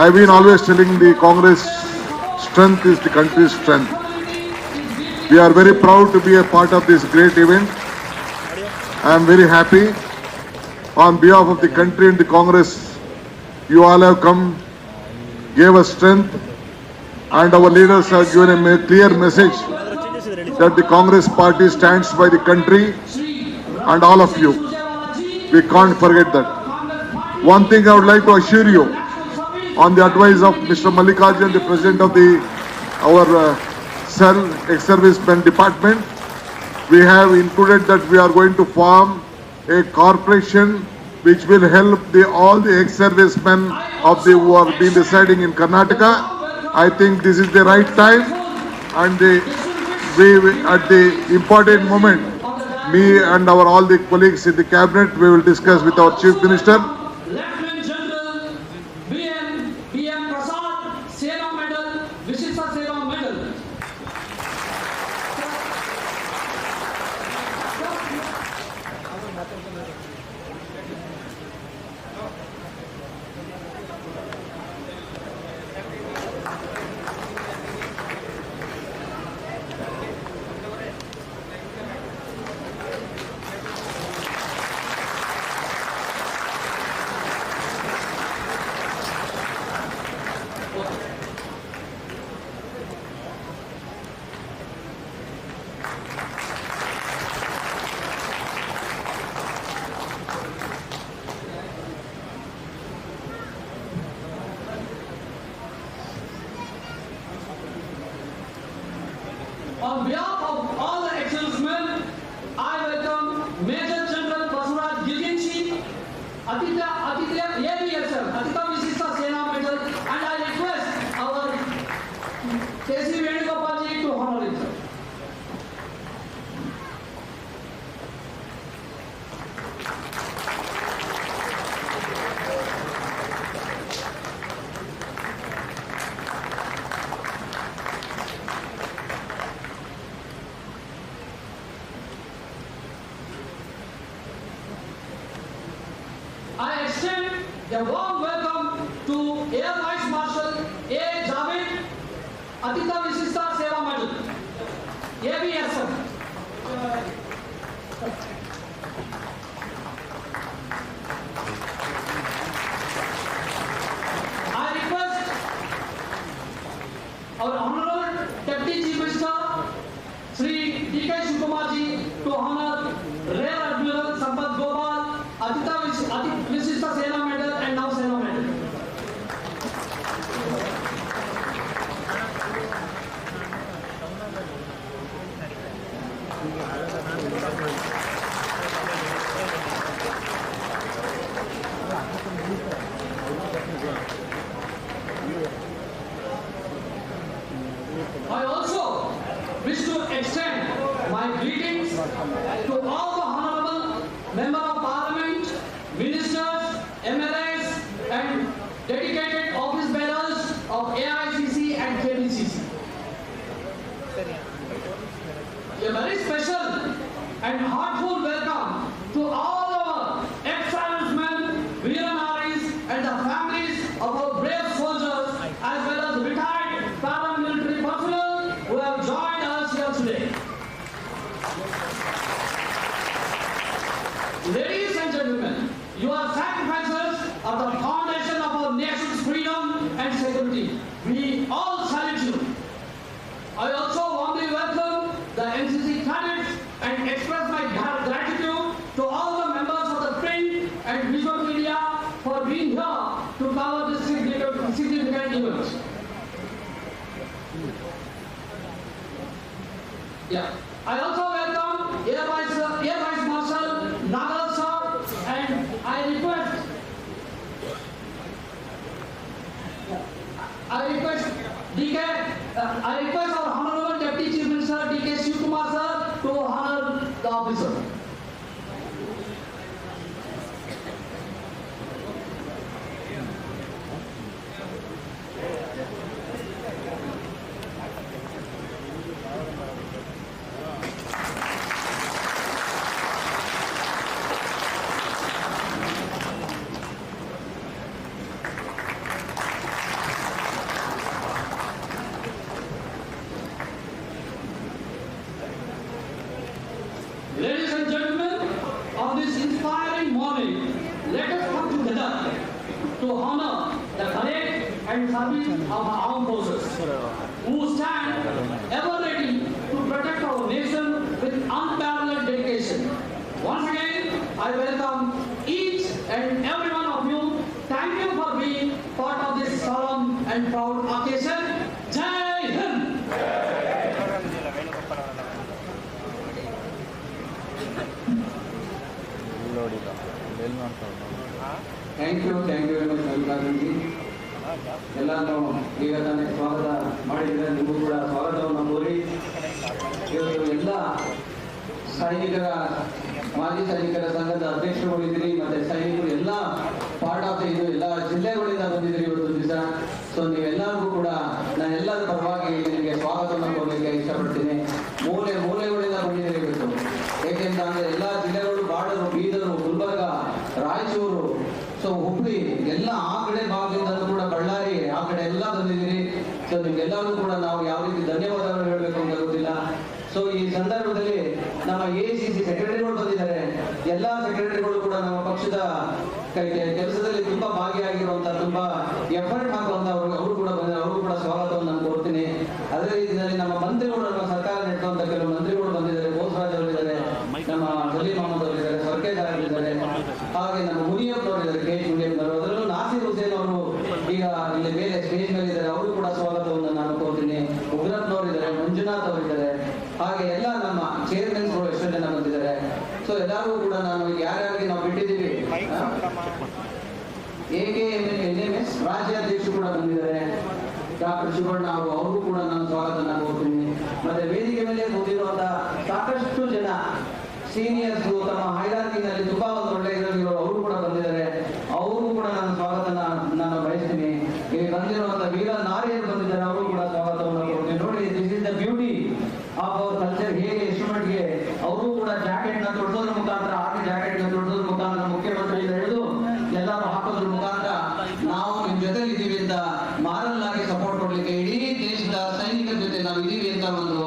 I've been always telling the Congress strength is the country's strength. We are very proud to be a part of this great event. I am very happy on behalf of the country and the Congress. You all have come, gave us strength, and our leaders have given a clear message that the Congress party stands by the country and all of you. We can't forget that. One thing I would like to assure you, on the advice of Mr. Mallikarjun, the president of the our uh, ex-servicemen department, we have included that we are going to form a corporation which will help the all the ex-servicemen of the who have been residing in Karnataka. I think this is the right time and the we- at the important moment, me and our all the colleagues in the cabinet, we will discuss with our chief minister. A warm welcome to Air Vice Marshal A. Javed, Atitya Visishta Seva Medal, ABSF. I request our Honorable Deputy Chief Minister, Sri D.K. Shivakumar ji, to honor Rear Admiral Sampath Gopal, Atitya Vis- Ati- Visishta Sena Medal I also wish to extend my greetings to all the honorable member of parliament, ministers, MLAs, and dedicated office bearers of AICC and KBCC. A very special and heartful welcome to all our ex-servicemen, Veeranaris, and the families of our brave soldiers, as well as retired paramilitary personnel who have joined us here today. Ladies and gentlemen, your sacrifices are the foundation of our nation's freedom and security. We all salute you. I also warmly welcome the NCC cadets and express my gra- gratitude to all the members of the print and visual media for being here to cover this significant, significant event. Yeah. I also welcome Air Vice, Air Vice Marshal Nagal sir and I request I request DK, uh, I request our to honor the courage and service of our armed forces, who stand ever ready to protect our nation with unparalleled dedication. Once again, I welcome each and every one of you. Thank you for being part of this solemn and proud occasion. Jai Hind! Jai Hind! Thank you thank you very much Mallikarjunji ಎಲ್ಲಾನು ಈಗ ತಾನೇ ಸ್ವಾಗತ ಮಾಡಿದ್ರೆ ನಿಮಗೂ ಕೂಡ ಸ್ವಾಗತವನ್ನು ಕೋರಿ. ಇವತ್ತು ಎಲ್ಲ ಸೈನಿಕರ, ಮಾಜಿ ಸೈನಿಕರ ಸಂಘದ ಅಧ್ಯಕ್ಷರುಗಳಿದ್ದೀರಿ ಮತ್ತೆ ಸೈನಿಕರು ಎಲ್ಲ ಪಾರ್ಟ್ ಆಫ್ ಇದು ಎಲ್ಲ ಜಿಲ್ಲೆಗಳಿಂದ ಬಂದಿದ್ರಿ ಇವತ್ತು ದಿವಸ. ಸೊ ನೀವೆಲ್ಲರಿಗೂ ಕೂಡ ನಾನು ಎಲ್ಲರ ಪರವಾಗಿ ನಿಮಗೆ ಸ್ವಾಗತವನ್ನು ಕೋರಲಿಕ್ಕೆ ಇಷ್ಟಪಡ್ತೀನಿ. ಮೂಲೆ ಮೂಲೆಗಳಿಂದ ಬಂದಿದ್ದೀರಿ ಇವತ್ತು. ಏಕೆಂತಂದ್ರೆ ಎಲ್ಲ ಜಿಲ್ಲೆಗಳು ಬಾಡರು ಬೀದರು, ಗುಲ್ಬರ್ಗ, ರಾಯಚೂರು ಸೊ ಹುಬ್ಳಿ ಎಲ್ಲ ಆ ಕಡೆ ಭಾಗದಿಂದಲೂ ಕೂಡ ಬಳ್ಳಾರಿ, ಆ ಕಡೆ ಎಲ್ಲ ಬಂದಿದ್ದೀರಿ ಸೊ ನಿಮ್ಗೆಲ್ಲರೂ ಕೂಡ ನಾವು ಯಾವ ರೀತಿ ಧನ್ಯವಾದಗಳು ಹೇಳಬೇಕು ಅಂತ ಗೊತ್ತಿಲ್ಲ. ಸೊ ಈ ಸಂದರ್ಭದಲ್ಲಿ ನಮ್ಮ ಎ ಸಿ ಸಿ ಸೆಕ್ರೆಟರಿಗಳು ಬಂದಿದ್ದಾರೆ. ಎಲ್ಲಾ ಸೆಕ್ರೆಟರಿಗಳು ಕೂಡ ನಮ್ಮ ಪಕ್ಷದ ಕೆಲಸದಲ್ಲಿ ತುಂಬಾ ಭಾಗಿಯಾಗಿರುವಂತ ತುಂಬಾ ಎಫರ್ಟ್ ಹಾಕುವಂತ ಅವರು ಅವರು ಕೂಡ ಬಂದಿದ್ದಾರೆ ಅವರು ಕೂಡ ಸ್ವಾಗತವನ್ನು ನಾನು ಕೋರ್ತೀನಿ ಅದೇ ರೀತಿಯಲ್ಲಿ ನಮ್ಮ ಮಂತ್ರಿಗಳು ನಮ್ಮ ಸರ್ಕಾರ ನೆಟ್ಟುವಂತ ಕೆಲವು ಮಂತ್ರಿಗಳು ಬಂದಿದ್ದಾರೆ ಬೋಸರಾಜ್ ಅವರಿದ್ದಾರೆ ನಮ್ಮ ಸಲೀಂ ಅಹಮದ್ ಅವರಿದ್ದಾರೆ ಸರ್ಕೇಜ್ ಅವರಿದ್ದಾರೆ ಹಾಗೆ ನಮ್ಮ ಮುನಿಯಪ್ಪ ಅವರಿದ್ದಾರೆ ಕೆ ಎಚ್ ಮುನಿಯಪ್ಪ ಅವರು ಅದರಲ್ಲೂ ನಾಸೀರ್ ಹುಸೇನ್ ಅವರು ಈಗ ಇಲ್ಲಿ ಮೇಲೆ ಸ್ಟೇಜ್ ಮೇಲೆ ಇದ್ದಾರೆ ಅವರು ಕೂಡ ಸ್ವಾಗತವನ್ನು ನಾನು ಕೋರ್ತೀನಿ ಉಗ್ರಪ್ಪನವರಿದ್ದಾರೆ ಮಂಜುನಾಥ್ ಅವರಿದ್ದಾರೆ ಹಾಗೆ ಎಲ್ಲ ನಮ್ಮ ಚೇರ್ಮನ್ಸ್ ಎಷ್ಟೋ ಜನ ಬಂದಿದ್ದಾರೆ. ಸೊ ಎಲ್ಲರೂ ಕೂಡ ನಾನು ಯಾರ್ಯಾರಿಗೆ ನಾವು ಬಿಟ್ಟಿದ್ದೀವಿ A K M N M S ರಾಜ್ಯಾಧ್ಯಕ್ಷರು ಕೂಡ ಬಂದಿದ್ದಾರೆ. ಡಾಕ್ಟರ್ ಶಿವಣ್ಣ ಅವರು, ಅವ್ರಿಗೂ ಕೂಡ ನಾನು ಸ್ವಾಗತ ಕೋರ್ತೀನಿ ಮತ್ತೆ ವೇದಿಕೆ ಮೇಲೆ ಕೂತಿರುವಂತ ಸಾಕಷ್ಟು ಜನ ಸೀನಿಯರ್ಸ್ ತಮ್ಮ ಹೈರಾಕಿನಲ್ಲಿ ತುಂಬಾ ಒಂದು ಒಳ್ಳೆ ಇದರಲ್ಲಿರೋ ಅವರು ಕೂಡ ಬಂದಿದ್ದಾರೆ ಅವ್ರಿಗೂ ಕೂಡ ನಾನು ಸ್ವಾಗತನ ನಾನು ಬಯಸ್ತೀನಿ ಇಲ್ಲಿ ಬಂದಿರುವಂತ ವೀರ ನಾರಿಯರು ಬಂದಿದ್ದಾರೆ ಅವರು ಕೂಡ ಸ್ವಾಗತವನ್ನು ಕೊಡ್ತೀನಿ ನೋಡಿ this is the beauty of our culture ಹೇಗೆ ಎಷ್ಟು ಮಟ್ಟಿಗೆ ಅವರು ಕೂಡ ಜಾಕೆಟ್ನ ತೊಡೋದ್ರ ಮುಖಾಂತರ ಆರ್ಮಿ ಜಾಕೆಟ್ನ ತೊಡೋದ್ರ ಮುಖಾಂತರ ಮುಖ್ಯಮಂತ್ರಿ ಹಿಡಿದು ಎಲ್ಲರೂ ಹಾಕೋದ್ರ ಮುಖಾಂತರ ನಾವು ನಿಮ್ ಜೊತೆ ಇದೀವಿ ಅಂತ ಮಾರಲ್ ಆಗಿ ಸಪೋರ್ಟ್ ಕೊಡ್ಲಿಕ್ಕೆ ಇಡೀ ದೇಶದ ಸೈನಿಕರ ಜೊತೆ ನಾವು ಇದೀವಿ ಅಂತ ಒಂದು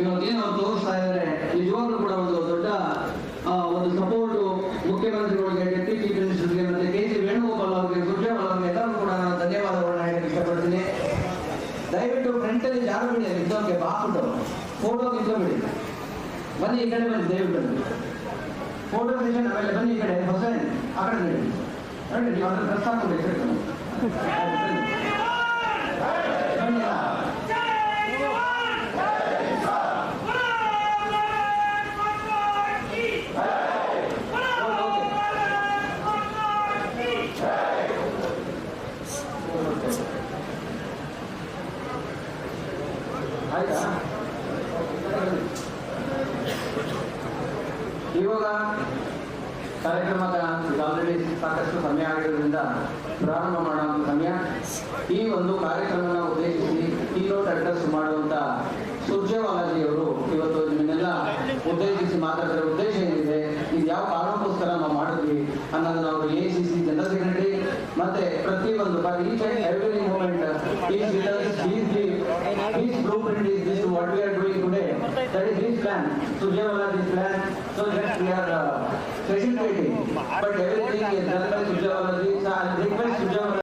ಇವಾಗ ಏನು ತೋರಿಸ್ತಾ ಇದ್ದಾರೆ ನಿಜವಾಗ್ಲೂ ಕೂಡ ಒಂದು ದೊಡ್ಡ ಒಂದು ಸಪೋರ್ಟ್ ಮುಖ್ಯಮಂತ್ರಿಗಳಿಗೆ ಡೆಪ್ಯೂಟಿ ಚೀಫ್ ಮಿನಿಸ್ಟರ್ಗೆ ಮತ್ತೆ ಕೆ ಜಿ ವೇಣುಗೋಪಾಲ್ ಅವರಿಗೆ, ಸುರ್ಜೇವಾಲ್ ಅವರಿಗೆ ಎಲ್ಲರೂ ಕೂಡ ನಾನು ಧನ್ಯವಾದಗಳನ್ನ ಹೇಳಕ್ಕೆ ಇಷ್ಟಪಡ್ತೀನಿ. ದಯವಿಟ್ಟು ಫ್ರಂಟ್ ಅಲ್ಲಿ ಯಾರು ಬಿಡಿ ಇದ್ದವ್ರಿಗೆ ಬಾಕ್ಬಿಟ್ಟು ಫೋಟೋ ನಿಂತ್ಕೊಂಡ್ಬಿಡಿ ಬನ್ನಿ ಈ ಕಡೆ ಬನ್ನಿ, ದಯವಿಟ್ಟು ಫೋಟೋ ಸೆಷನ್ ಆಮೇಲೆ ಬನ್ನಿ ಈ ಕಡೆ ಹೊಸ ಆ ಕಡೆ ನೀವು ಅದ್ರ ಡ್ರೆಸ್ ಹಾಕೊಂಡು ಕಾರ್ಯಕ್ರಮದ ಈಗಾಗಲೇ ಸಾಕಷ್ಟು ಸಮಯ ಆಗಿರೋದ್ರಿಂದ ಪ್ರಾರಂಭ ಮಾಡುವಂಥ ಸಮಯ. ಈ ಒಂದು ಕಾರ್ಯಕ್ರಮನ ಉದ್ದೇಶಿಸಿ ಕೀಲೋಟ್ ಅಡ್ರೆಸ್ ಮಾಡುವಂತ ಸುರ್ಜೇವಾಲಾಜಿಯವರು ಇವತ್ತು ನಿಮ್ಮೆಲ್ಲ ಉದ್ದೇಶಿಸಿ ಮಾತಾಡಿದ್ರೆ ಉದ್ದೇಶ ಏನಿದೆ? ಇದು ಯಾವ ಕಾರಣಕ್ಕೋಸ್ಕರ ನಾವು ಮಾಡಿದ್ವಿ ಅನ್ನೋದನ್ನ ಅವರು A C C general secretary ಮತ್ತೆ ಪ್ರತಿ ಒಂದು ಈಚ್ ಎವ್ರಿ ಮೂಮೆಂಟ್ ಈ plan Surjewalaji plan so that we are facilitating. But everything is done by Surjewalaji. So I request Surjewala